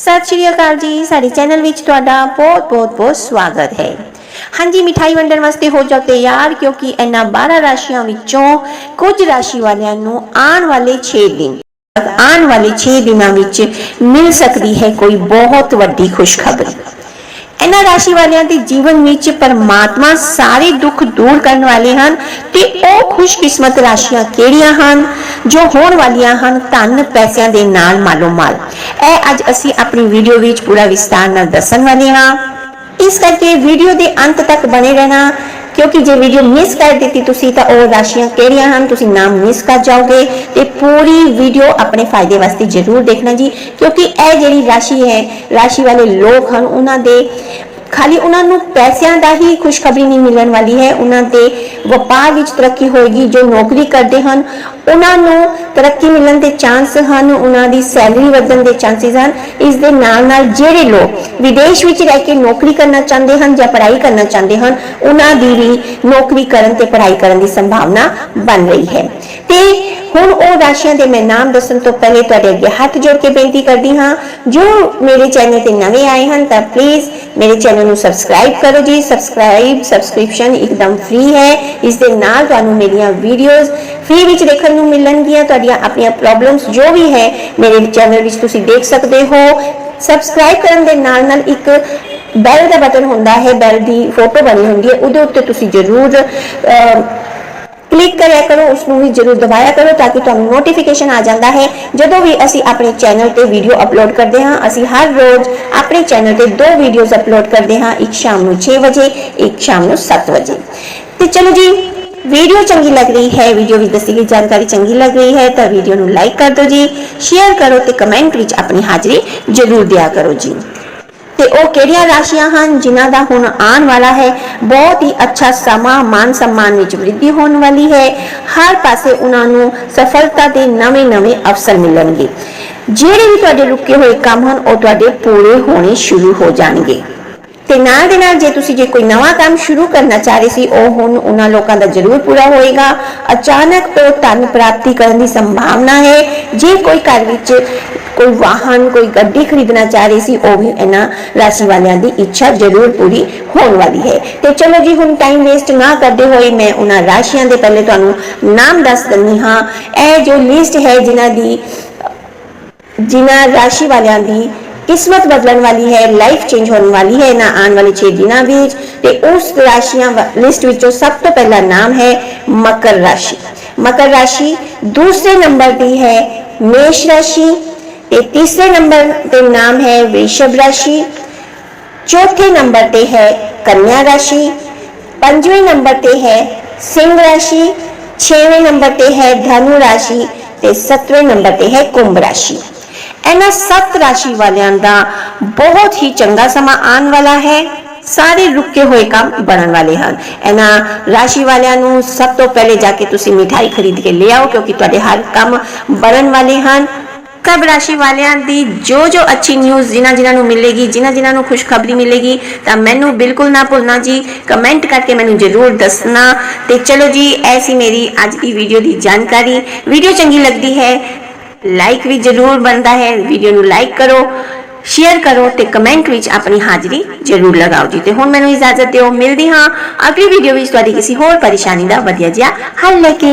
ਸਤਿ ਸ਼੍ਰੀ ਅਕਾਲ ਜੀ, ਸਾਡੇ ਚੈਨਲ ਵਿੱਚ ਤੁਹਾਡਾ ਬਹੁਤ ਬਹੁਤ ਬਹੁਤ ਸਵਾਗਤ ਹੈ। ਹਾਂਜੀ, ਮਿਠਾਈ ਵੰਡਣ ਵਾਸਤੇ ਹੋ ਜਾਓ ਤਿਆਰ, ਕਿਉਂਕਿ ਇਹਨਾਂ 12 ਰਾਸ਼ੀਆਂ ਵਿੱਚੋਂ ਕੁਝ ਰਾਸ਼ੀ ਵਾਲਿਆਂ ਨੂੰ ਆਉਣ ਵਾਲੇ 6 ਦਿਨ, ਆਉਣ ਵਾਲੇ 6 ਦਿਨਾਂ ਵਿੱਚ ਮਿਲ ਸਕਦੀ ਹੈ ਕੋਈ ਬਹੁਤ ਵੱਡੀ ਖੁਸ਼ਖਬਰੀ। ਇਹਨਾਂ ਰਾਸ਼ੀ ਵਾਲਿਆਂ ਦੇ ਜੀਵਨ ਵਿੱਚ ਪਰਮਾਤਮਾ ਸਾਰੇ ਦੁੱਖ ਦੂਰ ਕਰਨ ਵਾਲੇ ਹਨ ਤੇ ਉਹ ਖੁਸ਼ਕਿਸਮਤ ਰਾਸ਼ੀਆਂ ਕਿਹੜੀਆਂ ਹਨ? ਜੋ ਹੋਣ ਵਾਲੀਆਂ ਹਨ, ਧਨ ਪੈਸਿਆਂ ਦੇ ਨਾਲ ਮਾਲੋ ਮਾਲ ਇਹ ਅੱਜ ਅਸੀਂ ਆਪਣੀ ਵੀਡੀਓ ਵਿੱਚ ਪੂਰਾ ਵਿਸਤਾਰ ਨਾਲ ਦੱਸਣ ਵਾਲੇ ਹਾਂ। ਇਸ ਕਰਕੇ ਵੀਡੀਓ ਦੇ ਅੰਤ ਤੱਕ ਬਣੇ ਰਹਿਣਾ। ਕਿਉਂਕਿ ਜੇ ਵੀਡੀਓ ਮਿਸ ਕਰ ਦਿੱਤੀ ਤੁਸੀਂ ਤਾਂ ਉਹ ਰਾਸ਼ੀਆਂ ਕਿਹੜੀਆਂ ਹਨ? ਤੁਸੀਂ ਨਾਮ ਮਿਸ ਕਰ ਜਾਓਗੇ ਤੇ ਪੂਰੀ ਵੀਡੀਓ ਆਪਣੇ ਫਾਇਦੇ ਵਾਸਤੇ ਜ਼ਰੂਰ ਦੇਖਣਾ ਜੀ। ਕਿਉਂਕਿ ਇਹ ਜਿਹੜੀ ਰਾਸ਼ੀ ਹੈ, ਰਾਸ਼ੀ ਵਾਲੇ ਲੋਕ ਹਨ, ਉਹਨਾਂ ਦੇ ਖਾਲੀ ਉਹਨਾਂ ਨੂੰ ਪੈਸਿਆਂ ਦਾ ਹੀ ਖੁਸ਼ਖਬਰੀ ਨਹੀਂ ਮਿਲਣ ਵਾਲੀ ਹੈ। ਉਹਨਾਂ ਦੇ ਵਪਾਰ ਵਿੱਚ ਤਰੱਕੀ ਹੋਏਗੀ, ਜੋ ਨੌਕਰੀ ਕਰਦੇ ਹਨ, ਉਹਨਾਂ ਨੂੰ ਤਰੱਕੀ ਮਿਲਣ ਦੇ ਚਾਂਸ ਹਨ, ਉਹਨਾਂ ਦੀ ਸੈਲਰੀ ਵਧਣ ਦੇ ਚਾਂਸਸ ਹਨ। ਇਸ ਦੇ ਨਾਲ ਨਾਲ ਜਿਹੜੇ ਲੋਕ ਵਿਦੇਸ਼ ਵਿੱਚ ਰਹਿ ਕੇ ਨੌਕਰੀ ਕਰਨਾ ਚਾਹੁੰਦੇ ਹਨ ਜਾਂ ਪੜ੍ਹਾਈ ਕਰਨਾ ਚਾਹੁੰਦੇ ਹਨ, ਉਹਨਾਂ ਦੀ ਵੀ ਨੌਕਰੀ ਕਰਨ ਤੇ ਪੜ੍ਹਾਈ ਕਰਨ ਦੀ ਸੰਭਾਵਨਾ ਬਣ ਰਹੀ ਹੈ। ਤੇ ਹੁਣ ਉਹ ਰਾਸ਼ੀਆਂ ਦੇ ਮੈਂ ਨਾਮ ਦੱਸਣ ਤੋਂ ਪਹਿਲੇ ਤੁਹਾਡੇ ਅੱਗੇ ਹੱਥ ਜੋੜ ਕੇ ਬੇਨਤੀ ਕਰਦੀ ਹਾਂ, ਜੋ ਮੇਰੇ ਚੈਨਲ ਤੇ ਨਵੇਂ ਆਏ ਹਨ ਤਾਂ ਪਲੀਜ਼ ਮੇਰੇ ਚੈਨਲ ਨੂੰ ਸਬਸਕ੍ਰਾਈਬ ਕਰੋ ਜੀ। ਸਬਸਕ੍ਰਾਈਬ ਸਬਸਕ੍ਰਿਪਸ਼ਨ ਇੱਕਦਮ ਫ੍ਰੀ ਹੈ। ਇਸ ਦੇ ਨਾਲ ਤੁਹਾਨੂੰ ਮੇਰੀਆਂ ਵੀਡੀਓਜ਼ ਫ੍ਰੀ ਵਿੱਚ ਦੇਖਣ ਨੂੰ ਮਿਲਣਗੀਆਂ। ਤੁਹਾਡੀਆਂ ਆਪਣੀਆਂ ਪ੍ਰੋਬਲਮਸ ਜੋ ਵੀ ਹੈ, ਮੇਰੇ ਚੈਨਲ ਵਿੱਚ ਤੁਸੀਂ ਦੇਖ ਸਕਦੇ ਹੋ। ਸਬਸਕ੍ਰਾਈਬ ਕਰਨ ਦੇ ਨਾਲ ਨਾਲ ਇੱਕ ਬੈਲ ਦਾ ਬਟਨ ਹੁੰਦਾ ਹੈ ਬੈਲ ਦੀ ਫੋਟੋ ਬਣੀ ਹੁੰਦੀ ਹੈ, ਉਹਦੇ ਉੱਤੇ ਤੁਸੀਂ ਜ਼ਰੂਰ ਕਲਿੱਕ ਕਰਿਆ ਕਰੋ ਉਸ ਨੂੰ ਵੀ ਜਰੂਰ ਦਬਾਇਆ ਕਰੋ ਤਾਂ ਕਿ ਤੁਹਾਨੂੰ ਨੋਟੀਫਿਕੇਸ਼ਨ ਆ ਜਾਂਦਾ ਹੈ। ਜਦੋਂ ਵੀ ਅਸੀਂ ਆਪਣੇ ਚੈਨਲ ਤੇ ਵੀਡੀਓ ਅਪਲੋਡ ਕਰਦੇ ਹਾਂ, ਅਸੀਂ ਹਰ ਰੋਜ਼ ਆਪਣੇ ਚੈਨਲ ਤੇ ਦੋ ਵੀਡੀਓਜ਼ ਅਪਲੋਡ ਕਰਦੇ ਹਾਂ, ਇੱਕ ਸ਼ਾਮ ਨੂੰ 6 ਵਜੇ, ਇੱਕ ਸ਼ਾਮ ਨੂੰ 7 ਵਜੇ। ਤੇ ਚਲੋ ਜੀ ਵੀਡੀਓ ਚੰਗੀ ਲੱਗ ਰਹੀ ਹੈ ਵੀਡੀਓ ਵਿੱਚ ਦੱਸੀ ਗਈ ਜਾਣਕਾਰੀ ਚੰਗੀ ਲੱਗ ਰਹੀ ਹੈ, ਤਾਂ ਵੀਡੀਓ ਨੂੰ ਲਾਈਕ ਕਰ ਦਿਓ ਜੀ ਸ਼ੇਅਰ ਕਰੋ ਤੇ ਕਮੈਂਟ ਵਿੱਚ ਆਪਣੀ ਹਾਜ਼ਰੀ ਜਰੂਰ ਦਿਆ ਕਰੋ ਜੀ। ਤੇ ਉਹ ਕਿਹੜੀਆਂ ਰਾਸ਼ੀਆਂ ਹਨ ਜਿਨ੍ਹਾਂ ਦਾ ਹੁਣ ਆਉਣ ਵਾਲਾ ਹੈ? ਬਹੁਤ ਹੀ ਅੱਛਾ ਸਮਾਂ, ਮਾਨ ਸਨਮਾਨ ਵਿੱਚ ਵ੍ਰਿੱਧੀ ਹੋਣ ਵਾਲੀ ਹੈ। ਹਰ ਪਾਸੇ ਉਹਨਾਂ ਨੂੰ ਸਫਲਤਾ ਦੇ ਨਵੇਂ-ਨਵੇਂ ਅਵਸਰ ਮਿਲਣਗੇ। ਜਿਹੜੇ ਵੀ ਤੁਹਾਡੇ ਰੁਕੇ ਹੋਏ ਕੰਮ ਹਨ, ਉਹ ਤੁਹਾਡੇ ਪੂਰੇ ਹੋਣੇ ਸ਼ੁਰੂ ਹੋ ਜਾਣਗੇ। ਤੇ ਨਾਲ ਦੇ ਨਾਲ ਜੇ ਤੁਸੀਂ ਜੇ ਕੋਈ ਨਵਾਂ ਕੰਮ ਸ਼ੁਰੂ ਕਰਨਾ ਚਾਹ ਰਹੇ ਸੀ, ਉਹ ਹੁਣ ਉਹਨਾਂ ਲੋਕਾਂ ਦਾ ਜ਼ਰੂਰ ਪੂਰਾ ਹੋਏਗਾ। ਅਚਾਨਕ ਉਹ ਧਨ ਪ੍ਰਾਪਤੀ ਕਰਨ ਦੀ ਸੰਭਾਵਨਾ ਹੈ। ਜੇ ਕੋਈ ਘਰ ਵਿੱਚ ਕੋਈ ਵਾਹਨ, ਕੋਈ ਗੱਡੀ ਖਰੀਦਣਾ ਚਾਹ ਰਹੀ ਸੀ, ਉਹ ਵੀ ਇਹਨਾਂ ਰਾਸ਼ੀ ਵਾਲਿਆਂ ਦੀ ਇੱਛਾ ਜ਼ਰੂਰ ਪੂਰੀ ਹੋਣ ਵਾਲੀ ਹੈ। ਤੇ ਚਲੋ ਜੀ, ਹੁਣ ਟਾਈਮ ਵੇਸਟ ਨਾ ਕਰਦੇ ਹੋਏ ਮੈਂ ਉਹਨਾਂ ਰਾਸ਼ੀਆਂ ਦੇ ਪਹਿਲੇ ਤੁਹਾਨੂੰ ਨਾਮ ਦੱਸ ਦਿੰਦੀ ਹਾਂ। ਇਹ ਜੋ ਲਿਸਟ ਹੈ ਜਿਨ੍ਹਾਂ ਦੀ, ਜਿਨ੍ਹਾਂ ਰਾਸ਼ੀ ਵਾਲਿਆਂ ਦੀ ਕਿਸਮਤ ਬਦਲਣ ਵਾਲੀ ਹੈ ਲਾਈਫ ਚੇਂਜ ਹੋਣ ਵਾਲੀ ਹੈ ਨਾ ਆਉਣ ਵਾਲੇ 6 ਦਿਨਾਂ ਵਿੱਚ ਤੇ ਉਸ ਰਾਸ਼ੀਆਂ ਲਿਸਟ ਵਿੱਚੋਂ ਸਭ ਤੋਂ ਪਹਿਲਾ ਨਾਮ ਹੈ ਮਕਰ ਰਾਸ਼ੀ ਮਕਰ ਰਾਸ਼ੀ ਦੂਸਰੇ ਨੰਬਰ ਦੀ ਹੈ ਮੇਸ਼ ਰਾਸ਼ੀ ਤੇ ਤੀਸਰੇ ਨੰਬਰ ਤੇ ਨਾਮ ਹੈ ਵ੍ਰਿਸ਼ਭ ਰਾਸ਼ੀ ਚੌਥੇ ਨੰਬਰ ਤੇ ਹੈ ਕੰਨਿਆ ਰਾਸ਼ੀ ਪੰਜਵੇਂ ਨੰਬਰ ਤੇ ਹੈ ਸਿੰਗ ਰਾਸ਼ੀ ਛੇਵੇਂ ਨੰਬਰ ਤੇ ਹੈ ਧਨੂ ਰਾਸ਼ੀ ਤੇ ਸੱਤਵੇਂ ਨੰਬਰ ਤੇ ਹੈ ਕੁੰਭ ਰਾਸ਼ੀ ਇਹਨਾਂ ਸੱਤ ਰਾਸ਼ੀ ਵਾਲਿਆਂ ਦਾ ਬਹੁਤ ਹੀ ਚੰਗਾ ਸਮਾਂ ਆਉਣ ਵਾਲਾ ਹੈ। ਸਾਰੇ ਰੁਕੇ ਹੋਏ ਕੰਮ ਬਣਨ ਵਾਲੇ ਹਨ। ਇਹਨਾਂ ਰਾਸ਼ੀ ਵਾਲਿਆਂ ਨੂੰ ਸਭ ਤੋਂ ਪਹਿਲੇ ਜਾ ਕੇ ਤੁਸੀਂ ਮਿਠਾਈ ਖਰੀਦ ਕੇ ਲੈ ਆਓ, ਕਿਉਂਕਿ ਤੁਹਾਡੇ ਹਰ ਕੰਮ ਬਣਨ ਵਾਲੇ ਹਨ। ਕਬ ਰਾਸ਼ੀ ਵਾਲਿਆਂ ਦੀ ਜੋ ਜੋ ਅੱਛੀ ਨਿਊਜ਼ ਜਿਨ੍ਹਾਂ ਜਿਨ੍ਹਾਂ ਨੂੰ ਮਿਲੇਗੀ, ਜਿਨ੍ਹਾਂ ਜਿਨ੍ਹਾਂ ਨੂੰ ਖੁਸ਼ਖਬਰੀ ਮਿਲੇਗੀ, ਤਾਂ ਮੈਨੂੰ ਬਿਲਕੁਲ ਨਾ ਭੁੱਲਣਾ ਜੀ। ਕਮੈਂਟ ਕਰਕੇ ਮੈਨੂੰ ਜ਼ਰੂਰ ਦੱਸਣਾ। ਤੇ ਚਲੋ ਜੀ, ਐਸੀ ਮੇਰੀ ਅੱਜ ਦੀ ਵੀਡੀਓ ਦੀ ਜਾਣਕਾਰੀ। ਵੀਡੀਓ ਚੰਗੀ ਲੱਗਦੀ ਹੈ ਲਾਈਕ ਵੀ ਜ਼ਰੂਰ ਬਣਦਾ ਹੈ ਵੀਡੀਓ ਨੂੰ ਲਾਈਕ ਕਰੋ ਸ਼ੇਅਰ ਕਰੋ ਤੇ ਕਮੈਂਟ ਵਿੱਚ ਆਪਣੀ ਹਾਜ਼ਰੀ ਜ਼ਰੂਰ ਲਗਾਓ ਜੀ। ਤੇ ਹੁਣ ਮੈਨੂੰ ਇਜਾਜ਼ਤ ਦਿਓ, ਮਿਲਦੀ ਹਾਂ ਅਗਲੀ ਵੀਡੀਓ ਵਿੱਚ ਤੁਹਾਡੀ ਕਿਸੇ ਹੋਰ ਪਰੇਸ਼ਾਨੀ ਦਾ ਵਧੀਆ ਜਿਹਾ ਹੱਲ ਲੈ ਕੇ।